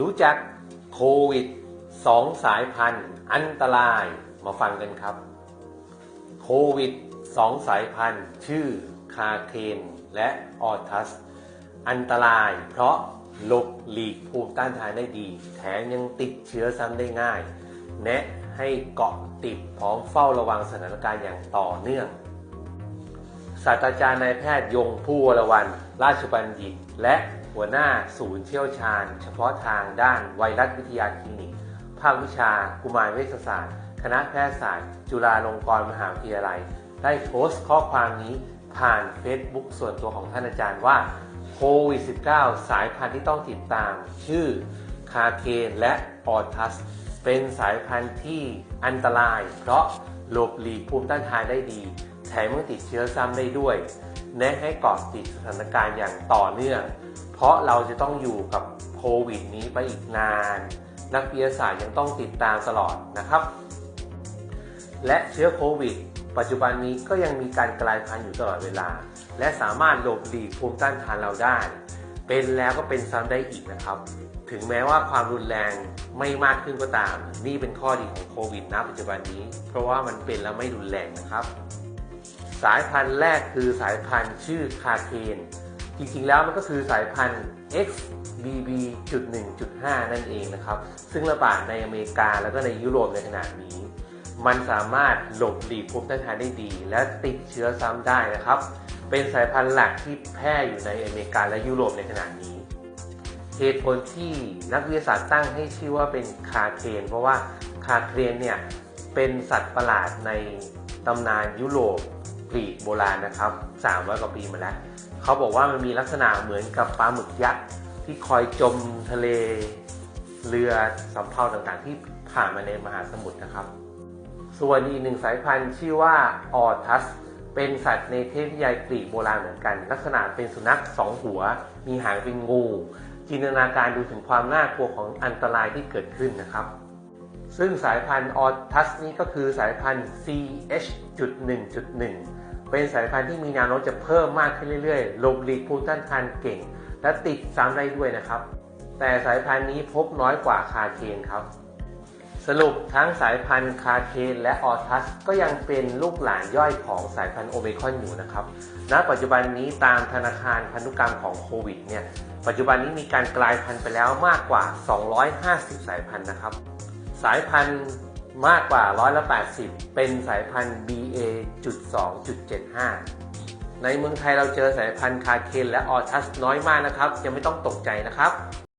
รู้จักโควิดสองสายพันธุ์ อันตรายมาฟังกันครับ โควิดสองสายพันธุ์ ชื่อคาเคนและออทัส อันตรายเพราะหลบหลีกภูมิต้านทานได้ดี แถมยังติดเชื้อซ้ำได้ง่าย แนะให้เกาะติดพร้อมเฝ้าระวังสถานการณ์อย่างต่อเนื่อง ศาสตราจารย์นายแพทย์ยงผู้วรวัน ราชบัณฑิต และหัวหน้าศูนย์เชี่ยวชาญ เฉพาะทางด้านไวรัสวิทยาคลินิก ภาควิชากุมารเวชศาสตร์ คณะแพทยศาสตร์ จุฬาลงกรณ์มหาวิทยาลัย ได้โพสต์ข้อความนี้ผ่าน Facebook ส่วนตัวของท่านอาจารย์ว่าโควิด -19 สายพันธุ์ที่ต้องติดตาม ชื่อคาเคนและออทัส เป็นสายพันธุ์ที่อันตราย เพราะหลบหลีกภูมิต้านทานได้ดี แถมยังติดเชื้อซ้ำได้ด้วย แนะให้เกาะติดสถานการณ์อย่างต่อเนื่อง เพราะเราจะต้องอยู่กับโควิดนี้ไปอีกนาน นักวิทยาศาสตร์ยังต้องติดตามตลอดนะครับ และเชื้อโควิด ปัจจุบันนี้ก็ยังมีการกลายพันธุ์อยู่ตลอดเวลา และสามารถหลบหลีกภูมิต้านทานเราได้ เป็นแล้วก็เป็นซ้ำได้อีกนะครับถึงแม้ว่าความรุนแรงไม่มากขึ้นก็ตาม นี่เป็นข้อดีของโควิดณปัจจุบันนี้ เพราะว่ามันเป็นแล้วไม่รุนแรงนะครับ สายพันธุ์แรกคือสายพันธุ์ชื่อคาเคนจริงๆแล้วมันก็คือสายพันธุ์ XBB.1.5 นั่นเองนะครับ ซึ่งระบาดในอเมริกาแล้วก็ในยุโรปในขณะนี้ มันสามารถหลบหลีกภูมิต้านทานได้ดี และติดเชื้อซ้ำได้นะครับ เป็นสายพันธุ์หลักที่แพร่อยู่ในอเมริกาและยุโรปในขณะนี้ เหตุผลที่นักวิทยาศาสตร์ตั้งให้ชื่อว่าเป็นคาเคนเพราะว่าคาเคนเนี่ยเป็นสัตว์ประหลาดในตำนานยุโรป กรีกโบราณนะครับ300กว่าปีมาแล้วเขาบอกว่ามันมีลักษณะเหมือนกับปลาหมึกยักษ์ที่คอยจมทะเลเรือสำเภาต่างๆ ที่ผ่านมาในมหาสมุทรนะครับ ส่วนอีกหนึ่งสายพันธุ์ชื่อว่าออทัส เป็นสัตว์ในเทพนิยายกรีกโบราณเหมือนกัน ลักษณะเป็นสุนัขสองหัว มีหางเป็นงู จินตนาการดูถึงความน่ากลัวของอันตรายที่เกิดขึ้นนะครับ ซึ่งสายพันธุ์ออทัสนี้ก็คือสายพันธุ์ CH.1.1 เป็นสายพันธุ์ที่มีแนวโน้มจะเพิ่มมากขึ้นเรื่อยๆลบหลีกภูมิต้านทานเก่ง และติดซ้ำได้ด้วยนะครับ แต่สายพันธุ์นี้พบน้อยกว่าคาเคนครับ สรุปทั้งสายพันธุ์คาเคนและออทัสก็ยังเป็นลูกหลานย่อยของสายพันธุ์โอเมคอนอยู่นะครับ ณ ปัจจุบันนี้ตามธนาคารพันธุกรรมของโควิดเนี่ย ปัจจุบันนี้มีการกลายพันธุ์ไปแล้วมากกว่า 250 สายพันธุ์นะครับ สายพันธุ์มากกว่าร้อยละ80 เป็นสายพันธุ์ BA.2.75 ในเมืองไทยเราเจอสายพันธุ์คาเคนและออทัสน้อยมากนะครับ ยังไม่ต้องตกใจนะครับ